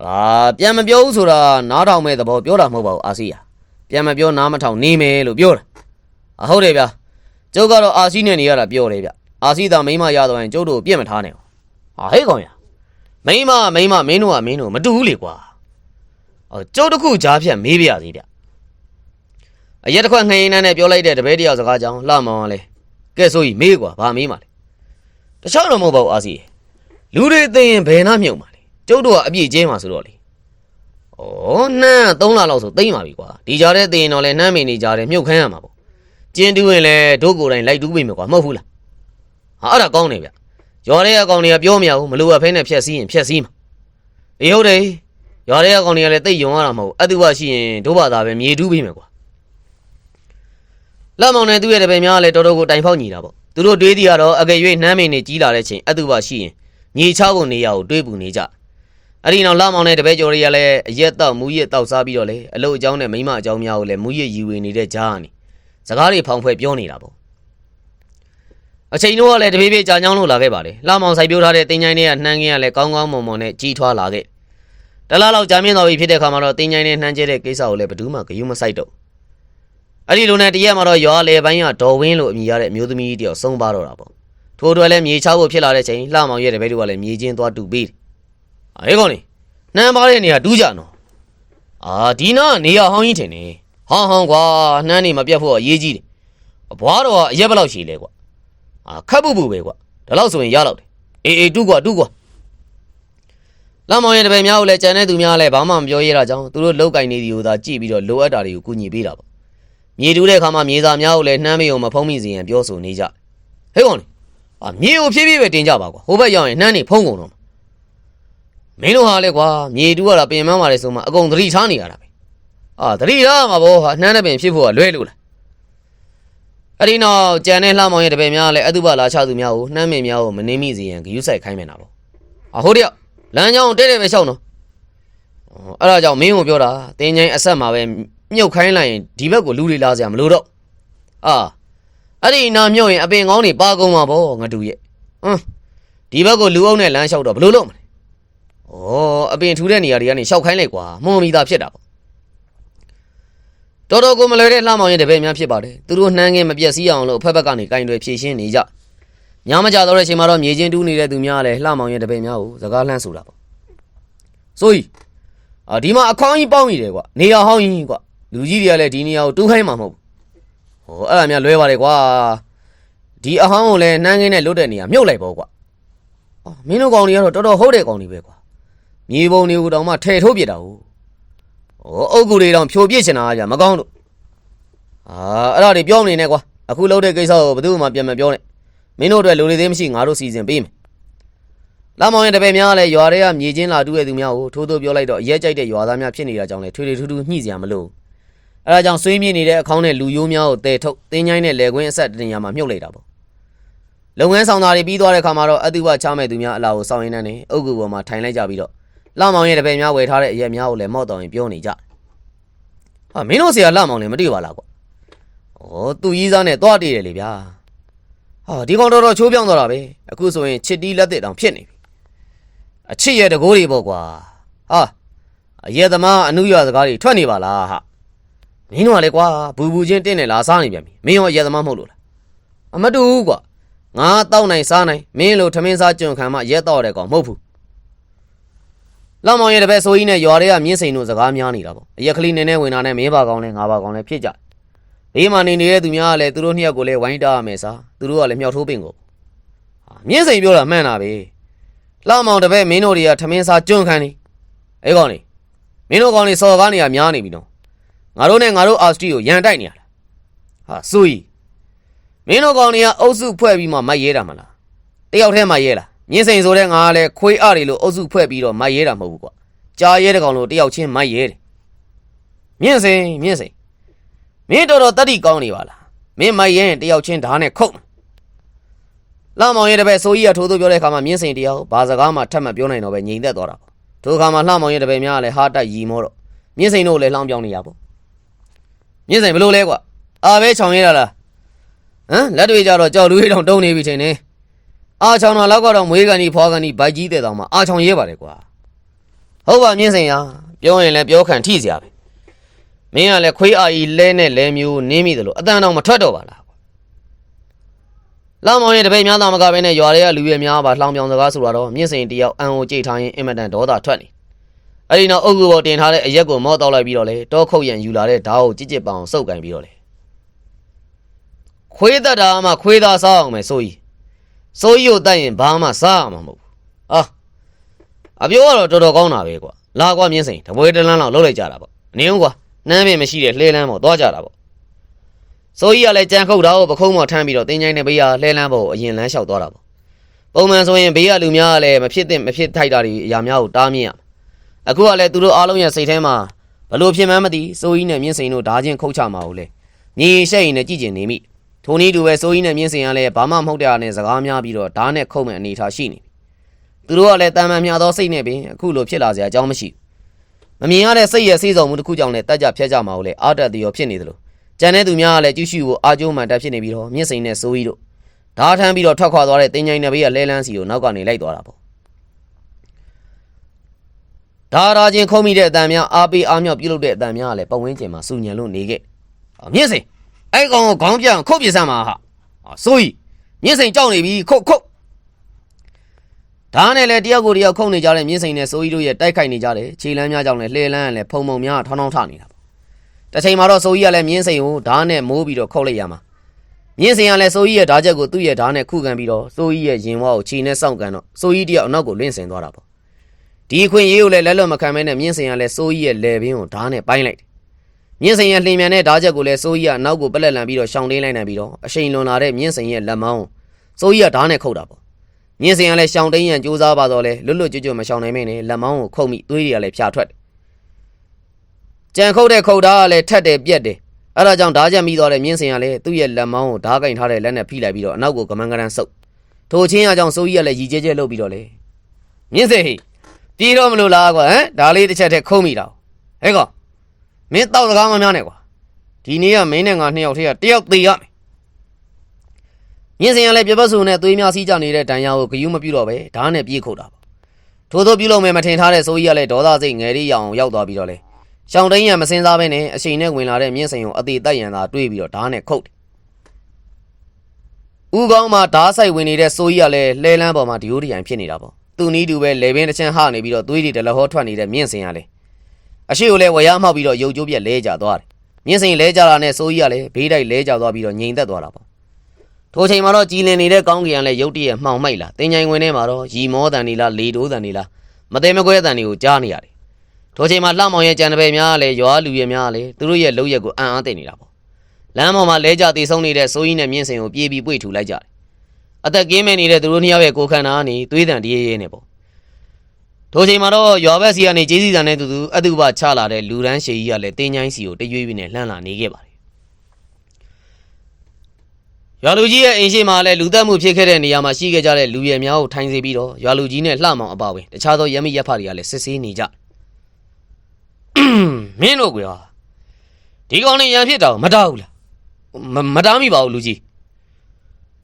Speaker 1: အာပြန်မပြောဘူးဆိုတာနားထောင်မဲ့သဘောပြောတာမဟုတ်ပါဘူးအာစီယာပြန်မပြောနားမထောင်နေမယ်လို့ပြောတာအဟုတ်တယ်ဗျာကျုပ်ကတော့အာစီနဲ့နေရတာပြောတယ်ဗျအာစီသာမိန်းမရတော့ရင်ကျုပ်တို့ပြစ်မထားနဲ့ဟာဟဲ့ကောင်ရမိန်းမမိန်းမမင်းတို့ကမင်းတို့မတူဘူးလေကွာအော်ကျုပ်တစ်ခုကြားဖြတ်မေးပြရသေးဗျအရက်တစ်ခွက်ငိန်နှန်းနဲ့ပြောလိုက်တဲ့တပည့်တယောက်စကားကြောင့်လှမောင်ကလည်းကဲဆိုကြီးမေးကွာဘာမေးမှလဲတခြားတော့မဟုတ်ပါဘူးအာစီလူတွေသိရင်ဘယ်နှမြုံပါလဲ ကျုပ်တို့ကအပြည့်ကျင်းမှာဆိုတော့လေ။ဩနှမ်း3လလောက်ဆိုသိမ့်ပါပြီကွာ။ဒီကြားတဲ့တင်တော့လဲနှမ်းမင်းနေကြတယ်မြုပ်ခမ်းရမှာပေါ့။ကျင်းတူးရင်လဲဒုတ်ကိုယ်တိုင်လိုက်တူးပြီမယ်ကွာမဟုတ်ဘူးလား။ဟာအဲ့ဒါကောင်းနေဗျ။ရော်တဲ့အကောင်တွေကပြောမရဘူးမလို့အဖဲနဲ့ဖြက်စီးရင်ဖြက်စီးမှာ။အေးဟုတ်တယ်။ရော်တဲ့အကောင်တွေကလည်းတိတ်ယုံရတာမဟုတ်ဘူး။အတူပါရှိရင်ဒုဘာသာပဲမြေတူးပြီမယ်ကွာ။လက်မောင်နဲ့သူ့ရဲ့တပည့်များကလည်းတော်တော်ကိုတိုင်ဖောက်ညီတာပေါ့။သူတို့တွေးသည်ကတော့အကယ်၍နှမ်းမင်းနေကြီးလာတဲ့ချိန်အတူပါရှိရင်မြေချောက်ကုန်နေရကိုတွေးပူနေကြ။ အဲ့ဒီနောက်လာမောင်နဲ့တပည့်ကျော်တွေကလည်းအရက်တော့မူရက်တောက်စားပြီးတော့လေအလုတ်အကြောင်းနဲ့မိမအကြောင်းများကိုလည်းမူရက်ယူဝေနေတဲ့ကြားကနေစကားတွေဖောင်ဖွဲ့ပြောနေတာပေါ့အချိန်တော့ကလည်းတပြေးပြေးကြာညောင်းလို့လာခဲ့ပါလေလာမောင်ဆိုင်ပြိုးထားတဲ့တင်ချိုင်းတွေကနှမ်းခင်းကလည်းကောင်းကောင်းမွန်မွန်နဲ့ကြီးထွားလာခဲ့တလားလောက်ကြာမြင့်သွားပြီဖြစ်တဲ့ခါမှာတော့တင်ချိုင်းနဲ့နှမ်းကျဲတဲ့ကိစ္စကိုလည်းဘယ်သူမှဂရုမစိုက်တော့အဲ့ဒီလိုနဲ့တရက်မှာတော့ရွာလေပိုင်းကဒေါ်ဝင်းလို့အမည်ရတဲ့အမျိုးသမီးတယောက်ဆုံးပါတော့တာပေါ့ထို့အတွက်လည်းမြေချောက်ဖို့ဖြစ်လာတဲ့ချိန်လှမောင်ရဲ့တပည့်တို့ကလည်းမြေချင်းသွားတူပေးတယ် အေးကောင်းနေနှမ်းပါတဲ့နေရာတူးကြနော်အာဒီနာကနေရာဟောင်းကြီးထင်နေဟောင်းဟောင်းကွာနှမ်းနေမပြတ်ဖို့အရေးကြီးတယ်အဘွားတော်ကအရက်ဘယ်လောက်ရှိလဲကွာအာခက်ပူပူပဲကွာဒါလောက်ဆိုရင်ရတော့တယ်အေးအေးတူးကွာတူးကွာလမ်းမောင်ရဲ့တပည့်များကိုလည်းကြံတဲ့သူများလည်းဘာမှမပြောရတာကြောင့်သူတို့လောက်ကင်နေသည်ကိုသာကြည့်ပြီးတော့လိုအပ်တာတွေကိုကူညီပေးတာပေါ့မြေတူးတဲ့အခါမှာမြေသားများကိုလည်းနှမ်းမေုံမဖုံးမိစေရန်ပြောဆိုနေကြဟဲ့ကောင်လေအာမြေကိုဖြည်းဖြည်းပဲတင်ကြပါကွာဟိုဘက်ရောက်ရင်နှမ်းနေဖုံးကုန်တော့ မင်းတို့ဟာလေကွာမြေတူကတာပင်မန်းပါလေဆိုမှအကုန်သတိထားနေရတာပဲအာသတိထားမှာဘောဟာနှမ်းတဲ့ပင်ဖြစ်ဖို့ကလွဲလို့လားအဲ့ဒီနောက်ကြံတဲ့လှမောင်ရဲ့တပည့်များလည်းအတုပလာချသူများကိုနှမ်းမင်များကိုမနှင်းမိစေရန်ဂယူးဆိုင်ခိုင်းမယ်နာပေါ့အာဟုတ်တယ်လမ်းကြောင်းတဲ့တဲ့ပဲရှောက်နော်အဲ့ဒါကြောင့်မင်းကိုပြောတာတင်းချိုင်းအဆက်မှာပဲမြုပ်ခိုင်းလိုက်ရင်ဒီဘက်ကိုလူတွေလာစရာမလိုတော့အာအဲ့ဒီနာမြုပ်ရင်အပင်ကောင်းတွေပါကုန်မှာပေါ့ငါတူရဲ့ဟွန်းဒီဘက်ကိုလူအုပ်နဲ့လမ်းလျှောက်တော့ဘယ်လိုလုပ်မလဲ ဩအပင်ထူတဲ့နေရာတွေကနေရှောက်ခိုင်းလိုက်ကွာမွန်မီတာဖြစ်တာပေါ့တော်တော်ကိုမလွယ်တဲ့လှမောင်ရဲ့တပည့်များဖြစ်ပါတယ်သူတို့နှမ်းငင်းမပြက်စီးအောင်လို့အဖက်ဘက်ကနေကင်တွေဖြည့်ရှင်းနေကြညမကြတော့တဲ့အချိန်မှာတော့မြေချင်းတူးနေတဲ့သူများလည်းလှမောင်ရဲ့တပည့်များကိုစကားလှမ်းဆိုတာပေါ့ဆိုကြီးအာဒီမှာအခေါင်းကြီးပေါင်းနေတယ်ကွာနေရာဟောင်းကြီးကွာလူကြီးတွေကလည်းဒီနေရာကိုတူးခိုင်းမှာမဟုတ်ဘူးဟောအဲ့ဒါများလွဲပါတယ်ကွာဒီအဟောင်းကိုလည်းနှမ်းငင်းနဲ့လွတ်တဲ့နေရာမြုပ်လိုက်ပေါ့ကွာအော်မင်းတို့ကောင်တွေကတော့တော်တော်ဟုတ်တဲ့ကောင်တွေပဲကွာ မြေပုံတွေကိုတောင်မှထဲထိုးပြစ်တာဟုတ်။ဩအုတ်ကူတွေတောင်ဖြိုပြစ်ချင်တာကြာမကောင်းလို့။အာအဲ့ဒါတွေပြောမနေနဲ့ကွာ။အခုလုပ်တဲ့ကိစ္စကိုဘယ်သူမှပြန်မပြောနဲ့။မင်းတို့အတွက်လူတွေသေးမရှိငါတို့စီစဉ်ပေးမယ်။လာမောင်ရဲ့တပည့်များလည်းရွာတွေကမြေချင်းလာတူးတဲ့သူများကိုထိုးထိုးပြောလိုက်တော့အရက်ကြိုက်တဲ့ရွာသားများဖြစ်နေတာကြောင့်လေထွေထွေထူးထူးညှိစရာမလိုဘူး။အဲ့ဒါကြောင့်ဆွေးမြေ့နေတဲ့အခေါင်းနဲ့လူယိုးများကိုတဲထုတ်တင်းချိုင်းနဲ့လေကွင်းအဆက်တနေရာမှာမြုပ်လိုက်တာပေါ့။လုပ်ငန်းဆောင်သားတွေပြီးသွားတဲ့ခါမှာတော့အတုပချမဲ့သူများအလာကိုစောင်းရင်းနေတယ်။အုတ်ကူပေါ်မှာထိုင်လိုက်ကြပြီးတော့ လာမောင်ရဲ့တပည့်များဝယ်ထားတဲ့အရက်များကိုလည်းမော့တော်ရင်ပြောနေကြတယ်ဟာမင်းတို့ဆရာလှမောင်လည်းမတွေ့ပါလားကွာ။ဩသူကြီးစားနဲ့သွားတည်တယ်လေဗျာ။ဟာဒီကောင်တော်တော်ချိုးပြောင်းသွားတာပဲ။အခုဆိုရင်ချစ်တီးလက်တစ်တောင်ဖြစ်နေပြီ။အချစ်ရဲ့တကိုးတွေပေါ့ကွာ။ဟာအရက်သမားအနုရစကားတွေထွက်နေပါလားဟာ။မင်းတို့ကလေကွာဘူဘူချင်းတင်းနေလားစားနေပြန်ပြီ။မင်းရောအရက်သမားမဟုတ်လို့လား။အမတူဘူးကွာ။ငါတောက်နိုင်စားနိုင်မင်းလိုထမင်းစားကြုံခံမှရက်တော့တဲ့ကောင်မဟုတ်ဘူး။ လောက်မောင်ရဲ့တပည့်ဆိုကြီးနဲ့ရွာတွေကမြင်းစိန်တို့စကားများနေတာပေါ့အရက်ကလေးနည်းနည်းဝင်တာနဲ့မင်းပါကောင်းနဲ့ငါပါကောင်းနဲ့ဖြစ်ကြတယ်ဘေးမှာနေနေတဲ့သူများကလည်းသူတို့နှစ်ယောက်ကိုလည်းဝိုင်းတားရမယ်စားသူတို့ကလည်းမြောက်ထိုးပင်ကိုဟာမြင်းစိန်ပြောတာမှန်တာပဲလောက်မောင်တပည့်မင်းတို့တွေကထမင်းစားကျွန့်ခံနေအဲ့ကောင်နေမင်းတို့ကောင်နေစော်ကားနေရများနေပြီနော်ငါတို့နဲ့ငါတို့အာစတီကိုရန်တိုက်နေရတာဟာစူကြီးမင်းတို့ကောင်တွေကအုပ်စုဖွဲ့ပြီးမှမိုက်ရဲတာမလားတယောက်တည်းမိုက်ရဲလား မြင်းစိန်ဆိုတဲ့ငါကလည်းခွေးအတွေလို့အုပ်စုဖွဲ့ပြီးတော့မိုက်ရဲတာမဟုတ်ဘူးကွာကြားရဲတဲ့ကောင်လို့တယောက်ချင်းမိုက်ရဲတယ်မြင်းစိန်မြင်းစိန်မင်းတော်တော်တတိကောင်းနေပါလားမင်းမိုက်ရဲရင်တယောက်ချင်းဓာတ်နဲ့ခုတ်လာမောင်ရဲတဲ့ဘက်ဆိုကြီးကထိုးထိုးပြောတဲ့အခါမှာမြင်းစိန်တယောက်ဘာစကားမှထပ်မပြောနိုင်တော့ပဲငြိမ်သက်သွားတာပေါ့ထိုအခါမှာလှမောင်ရဲတဲ့ဘက်များကလည်းဟာတက်ရီမောတော့မြင်းစိန်တို့လည်းလှောင်းပြောင်းနေရပေါ့မြင်းစိန်ဘယ်လိုလဲကွာအာပဲခြောင်ရဲတာလားဟမ်လက်တွေကြတော့ကြောက်လူတွေတောင်တုံနေပြီထင်နေ အာချောင်းတော်လောက်ကတော့မွေးကန်ကြီးဖွာကန်ကြီးဗိုက်ကြီးတဲ့တောင်မှအာချောင်းရဲပါတယ်ကွာဟုတ်ပါမြင့်စင်ရပြောရင်လည်းပြောခံထိစရာပဲမင်းကလည်းခွေးအာကြီးလဲနဲ့လဲမျိုးနင်းမိတယ်လို့အတန်တော်မထွက်တော့ပါလားကွာလောင်မောင်ရဲ့တပည့်များသားမကပဲနဲ့ရွာတွေကလူရွယ်များပါလှောင်ပြောင်စကားဆိုတော့မြင့်စင်တယောက်အံကိုကြိတ်ထားရင်အင်မတန်ဒေါသထွက်နေအဲ့ဒီနောက်အုပ်ကူပေါ်တင်ထားတဲ့အရက်ကိုမော့တောက်လိုက်ပြီးတော့လေတောခုတ်ရန်ယူလာတဲ့ဓာတ်ကိုကြစ်ကြစ်ပအောင်စုပ်ကန်ပြီးတော့လေခွေးသက်တာမှခွေးသားစားအောင်မယ်ဆိုကြီး စိုးကြီးကိုတိုက်ရင်ဘာမှစားရမှာမဟုတ်ဘူးအာအပြောကတော့တော်တော်ကောင်းတာပဲကွာလာကွာမြင်းစိန်တပွဲတလန်းလောက်လှုပ်လိုက်ကြတာပေါ့နင်းဦးကွာနှမ်းပင်မရှိတဲ့လှဲလန်းပေါ့သွားကြတာပေါ့စိုးကြီးကလည်းကြံခုတ်တာကိုပခုံးပေါ်ထမ်းပြီးတော့တင်းချိုင်းနဲ့ဘေးကလှဲလန်းပေါ်ကိုအရင်လန်းလျှောက်သွားတာပေါ့ပုံမှန်ဆိုရင်ဘေးကလူများကလည်းမဖြစ်သင့်မဖြစ်ထိုက်တာတွေအရာများကိုတားမြင်ရမှာအခုကလည်းသူတို့အားလုံးရဲ့စိတ်ထဲမှာဘလို့ဖြစ်မှန်းမသိစိုးကြီးနဲ့မြင်းစိန်တို့ဓာချင်းခုတ်ချမှာကိုလေညီရှိတ်ရင်လည်းကြည်ကျင်နေမိ ထိုနည်းတူပဲစိုးကြီးနဲ့မြင်းစင်ကလည်းဘာမှမဟုတ်တဲ့အားနဲ့စကားများပြီးတော့ဓာတ်နဲ့ခုတ်မဲ့အနေထားရှိနေပြီသူတို့ကလည်းတာမန်မြသောစိတ်နဲ့ပင်အခုလိုဖြစ်လာစရာအကြောင်းမရှိဘူးမမြင်ရတဲ့စိတ်ရဲ့စေးစုံမှုတစ်ခုကြောင့်လည်းတက်ကြဖြတ်ကြမှာကိုလည်းအာတတ်တရောဖြစ်နေသလိုကြံတဲ့သူများကလည်းကျူးရှုကိုအာကျိုးမှန်တက်ဖြစ်နေပြီးတော့မြင့်စိန်နဲ့စိုးကြီးတို့ဓာတ်ထမ်းပြီးတော့ထွက်ခွာသွားတဲ့တင်းချိုင်းနယ်ဘေးကလဲလန်းစီကိုနောက်ကနေလိုက်သွားတာပေါ့ဒါရာချင်းခုံးမိတဲ့အတန်များအားပေးအားမြောက်ပြုလုပ်တဲ့အတန်များကလည်းပတ်ဝန်းကျင်မှာစူညံလို့နေခဲ့အော်မြင့်စိန် အဲ့ကောင်ကိုခေါင်းပြန်ခုတ်ပြစမ်းပါဟာအာဆိုကြီးမြင့်စိန်ကြောက်နေပြီခုတ်ခုတ်ဒါနဲ့လေတယောက်ကိုတယောက်ခုတ်နေကြတဲ့မြင့်စိန်နဲ့ဆိုကြီးတို့ရဲ့တိုက်ခိုက်နေကြတယ်ခြေလမ်းများကြောင့်လည်းလှဲလန်းကလည်းဖုံဖုံများထောင်းထောင်းထနေတာပေါ့တစ်ချိန်မှာတော့ဆိုကြီးကလည်းမြင့်စိန်ကိုဓာတ်နဲ့မိုးပြီးတော့ခုတ်လိုက်ရမှာမြင့်စိန်ကလည်းဆိုကြီးရဲ့ဓာတ်ချက်ကိုသူ့ရဲ့ဓာတ်နဲ့ခုခံပြီးတော့ဆိုကြီးရဲ့ရင်ဝါကိုခြေနဲ့စောင့်ကန်တော့ဆိုကြီးတယောက်အနောက်ကိုလွင့်စင်သွားတာပေါ့ဒီအခွင့်ရေးကိုလည်းလက်လွတ်မခံမဲနဲ့မြင့်စိန်ကလည်းဆိုကြီးရဲ့လေပင်ကိုဓာတ်နဲ့ပိုင်းလိုက်တယ် မြင့်စိန်ရဲ့လှင်မြန်တဲ့ဓာတ်ချက်ကိုလည်းစိုးကြီးကနောက်ကိုပလက်လန်ပြီးတော့ရှောင်းတင်းလိုက်နိုင်ပြီးတော့အရှိန်လွန်လာတဲ့မြင့်စိန်ရဲ့လက်မောင်းစိုးကြီးကဓာတ်နဲ့ခုတ်တာပေါ့မြင့်စိန်ကလည်းရှောင်းတင်းရန်ကြိုးစားပါတော့လဲလွတ်လွတ်ကျွတ်ကျွတ်မရှောင်းနိုင်မင်းနဲ့လက်မောင်းကိုခုတ်မိသွေးတွေကလည်းဖြာထွက်တယ်ကြံခုတ်တဲ့ခုတ်ဓာတ်ကလည်းထက်တယ်ပြက်တယ်အဲ့ဒါကြောင့်ဓာတ်ချက်မိသွားတဲ့မြင့်စိန်ကလည်းသူ့ရဲ့လက်မောင်းကိုဓာတ်ကင်ထားတဲ့လက်နဲ့ဖိလိုက်ပြီးတော့အနောက်ကိုကမန်းကရန်ဆုပ်ထိုချင်းအကြောင်းစိုးကြီးကလည်းရည်ကျဲကျဲလုပ်ပြီးတော့လေမြင့်စိန်ဟိပြေတော့မလို့လားကွာဟမ်ဒါလေးတစ်ချက်တည်းခုံးမိတာဟဲ့ကောင် မင်းတောက်စကားမများနဲ့ကွာဒီနေ့ကမင်းနဲ့ငါနှစ်ယောက်ထဲကတယောက်သေးရမယ်။မြင်းစင်ကလည်းပြပတ်စုံနဲ့သွေးများစီးကြနေတဲ့ဒဏ်ရာကိုဂယုမပြုတော့ပဲဓာတ်နဲ့ပြေးခုတ်တာပေါ့ထို့သောပြုလုပ်မယ်မထင်ထားတဲ့ဆိုကြီးကလည်းဒေါသစိတ်ငယ်လေးရအောင်ရောက်သွားပြီးတော့လေရှောင်းတိန်ရမစင်စားဘဲနဲ့အချိန်နဲ့ဝင်လာတဲ့မြင့်စိန်ကိုအသေးတက်ရန်သာတွေးပြီးတော့ဓာတ်နဲ့ခုတ်တယ်။ဦးကောင်းမှာဓာတ်ဆိုင်ဝင်နေတဲ့ဆိုကြီးကလည်းလဲလန်းပေါ်မှာဒီယိုဒီယန်ဖြစ်နေတာပေါ့။သူ့နီးတူပဲလေပင်တစ်ချမ်းဟနေပြီးတော့သွေးတွေတလဟောထွက်နေတဲ့မြင့်စိန်ကလည်း အရှိကိုလည်းဝရမှောက်ပြီးတော့ရုပ်ကျိုးပြက်လဲကျသွားတယ်။မြင့်စိန်လဲကျတာနဲ့ဆိုကြီးကလည်းဘေးတိုက်လဲကျသွားပြီးတော့ငြိမ်သက်သွားတာပေါ့။ထိုချိန်မှာတော့ကြည်လင်နေတဲ့ကောင်းကင်ကလည်းရုတ်တရက်မှောင်မိုက်လာတင်ញိုင်ဝင်ထဲမှာတော့ရီမောတန်နေလားလေတိုးတန်နေလားမသေးမကွဲတန်တွေကိုကြားနေရတယ်။ထိုချိန်မှာလှမောင်ရဲ့ကြံတပည့်များကလည်းရွာလူရဲများကလည်းသူတို့ရဲ့လုံရက်ကိုအံ့အားသင့်နေတာပေါ့။လမ်းပေါ်မှာလဲကျတေဆုံးနေတဲ့စိုးကြီးနဲ့မြင့်စင်ကိုပြေးပြီးပွေထူလိုက်ကြတယ်။အသက်ကင်းမဲ့နေတဲ့သူတို့နှစ်ယောက်ရဲ့ကိုယ်ခန္ဓာကနေသွေးတန်တရေရဲနေပေါ့။ ထိုချိန်မှာတော့ရွာဘက်စီကနေကျေးစီတန်နဲ့တူတူအတုပချလာတဲ့လူရန်ရှေကြီးကလည်းတင်းချိုင်းစီကိုတရွေ့ပြီးနဲ့လှမ်းလာနေခဲ့ပါတယ်။ရွာလူကြီးရဲ့အိမ်ရှိမှာလည်းလူသက်မှုဖြစ်ခဲ့တဲ့နေရာမှာရှိခဲ့ကြတဲ့လူရဲများကိုထိုင်စေပြီးတော့ရွာလူကြီးနဲ့လှမောင်အပါဝင်တခြားသောရမိရက်ဖတွေကလည်းစစ်ဆေးနေကြတယ်မင်းတို့ကွာဒီကောင်လေးရန်ဖြစ်တာကိုမတားဘူးလားမမတားမိပါဘူးလူကြီး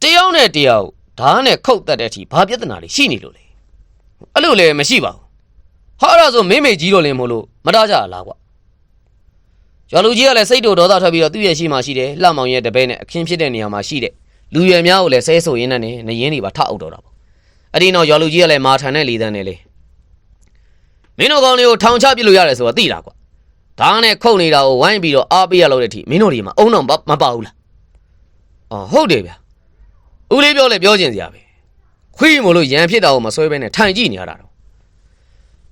Speaker 1: တယောက်နဲ့တယောက်ဓာတ်နဲ့ခုတ်တက်တဲ့အထိဘာပြဿနာတွေရှိနေလို့လဲ အဲ့လိုလည်းမရှိပါဘူးဟာအဲ့ဒါဆိုမင်းမေကြီးလို့လည်းမလို့မတားကြလားကွာကျော်လူကြီးကလည်းစိတ်တူဒေါသထွက်ပြီးတော့သူ့ရဲ့ရှိမှရှိတယ်လှမောင်ရဲ့တပည့်နဲ့အခင်းဖြစ်တဲ့နေရာမှာရှိတဲ့လူရွယ်များကိုလည်းဆဲဆိုရင်းနဲ့နေရင်းတွေပါထအုပ်တော့တာပေါ့အဲ့ဒီနောက်ကျော်လူကြီးကလည်းမာထန်နဲ့လီတန်းနဲ့လေမင်းတို့ကောင်လေးကိုထောင်ချပြစ်လို့ရတယ်ဆိုတော့သိတာကွာဒါနဲ့ခုတ်နေတာကိုဝိုင်းပြီးတော့အားပေးရလို့တဲ့ထိမင်းတို့ဒီမှာအုံတော့မပါဘူးလားအော်ဟုတ်တယ်ဗျဦးလေးပြောလဲပြောကျင်စရာပဲ ခွေးမလို့ရန်ဖြစ်တာကိုမဆွဲဘဲနဲ့ထိုင်ကြည့်နေရတာတော့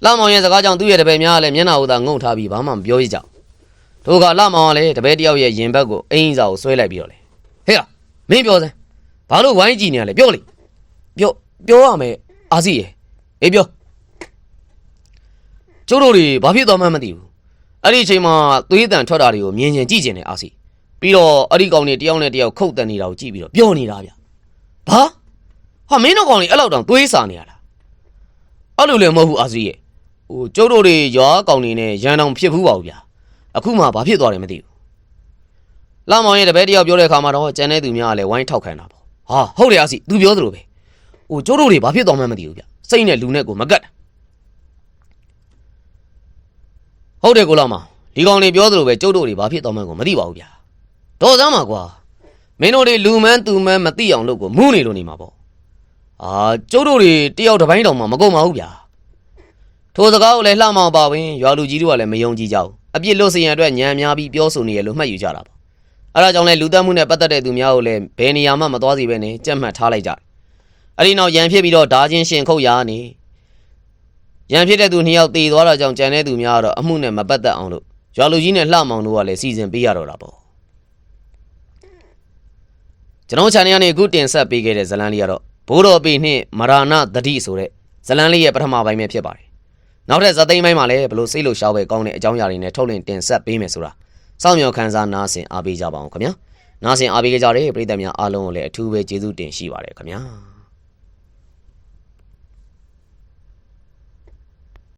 Speaker 1: လမောင်ရဲ့စကားကြောင့်သူ့ရဲ့တပည့်များကလည်းမျက်နှာဟိုသာငုံထားပြီးဘာမှမပြောရကြဘူးတို့ကလမောင်ကလည်းတပည့်တယောက်ရဲ့ရင်ဘက်ကိုအင်းစာကိုဆွဲလိုက်ပြီးတော့လေဟေ့ကမင်းပြောစမ်းဘာလို့ဝိုင်းကြည့်နေရလဲပြောလေပြောပြောရမယ်အာစီရေအေးပြောကျိုးတို့တွေဘာဖြစ်သွားမှန်းမသိဘူးအဲ့ဒီအချိန်မှာသွေးတန်ထွက်တာတွေကိုမြင်မြင်ကြည့်ကျင်တယ်အာစီပြီးတော့အဲ့ဒီကောင်တွေတယောက်နဲ့တယောက်ခုတ်တန်နေတာကိုကြည့်ပြီးတော့ပြောနေတာဗျဘာ ဟာမင်းတို့ကောင်တွေအဲ့လောက်တောင်သွေးစာနေရလားအဲ့လိုလည်းမဟုတ်ဘူးအာစီရဲ့ဟိုကျုပ်တို့တွေရွာကောင်တွေနဲ့ရန်တောင်ဖြစ်ဘူးပါဘူးဗျအခုမှဘာဖြစ်သွားတယ်မသိဘူးလာမောင်ရဲ့တပည့်တယောက်ပြောတဲ့အခါမှာတော့ကျန်တဲ့သူများကလည်းဝိုင်းထောက်ခံတာပေါ့ဟာဟုတ်တယ်အာစီ तू ပြောသလိုပဲဟိုကျုပ်တို့တွေဘာဖြစ်သွားမှန်းမသိဘူးဗျစိတ်နဲ့လူနဲ့ကိုမကတ်တာဟုတ်တယ်ကိုလောက်မဒီကောင်လေးပြောသလိုပဲကျုပ်တို့တွေဘာဖြစ်တော်မှန်းကိုမသိပါဘူးဗျာတော်စမ်းပါကွာမင်းတို့တွေလူမန်းသူမန်းမသိအောင်လို့ကိုမူးနေလို့နေမှာပေါ့ အာကျုပ်တို့တွေတယောက်တစ်ပိုင်းတောင်မှမကုန်ပါဘူးဗျာထိုစကားကိုလည်းလှမောင်ပါဝင်ရွာလူကြီးတို့ကလည်းမယုံကြည်ကြဘူးအပြစ်လို့စင်ရအတွက်ညံများပြီးပြောဆိုနေရလို့မှတ်ယူကြတာပေါ့အဲဒါကြောင့်လဲလူသက်မှုနဲ့ပတ်သက်တဲ့သူများကိုလည်းဘယ်နေရာမှမသွားစီပဲနဲ့ကြက်မှတ်ထားလိုက်ကြတယ်အဲ့ဒီနောက်ရန်ဖြစ်ပြီးတော့ဓာချင်းရှင်ခုတ်ရာနေရန်ဖြစ်တဲ့သူနှစ်ယောက်တေသွားတာကြောင့်ကြံတဲ့သူများကတော့အမှုနဲ့မပတ်သက်အောင်လို့ရွာလူကြီးနဲ့လှမောင်တို့ကလည်းစီစဉ်ပေးရတော့တာပေါ့ကျွန်တော် channel ကနေအခုတင်ဆက်ပေးခဲ့တဲ့ဇလန်းလေးကတော့ ဘိုးတော်ပေနှင့်မရာဏတတိဆိုတဲ့ဇလန်းလေးရဲ့ပထမပိုင်းပဲဖြစ်ပါတယ်နောက်ထပ်ဇသိမ်းပိုင်းမှာလည်းဘလို့စိတ်လို့ရှောက်ပဲကောင်းတဲ့အကြောင်းအရာတွေနဲ့ထုတ်လင်းတင်ဆက်ပေးမယ်ဆိုတာစောင့်မျှော်ခန်းစားနားဆင်အားပေးကြပါအောင်ခင်ဗျာနားဆင်အားပေးကြတဲ့ပရိသတ်များအားလုံးကိုလည်းအထူးပဲကျေးဇူးတင်ရှိပါတယ်ခင်ဗျာ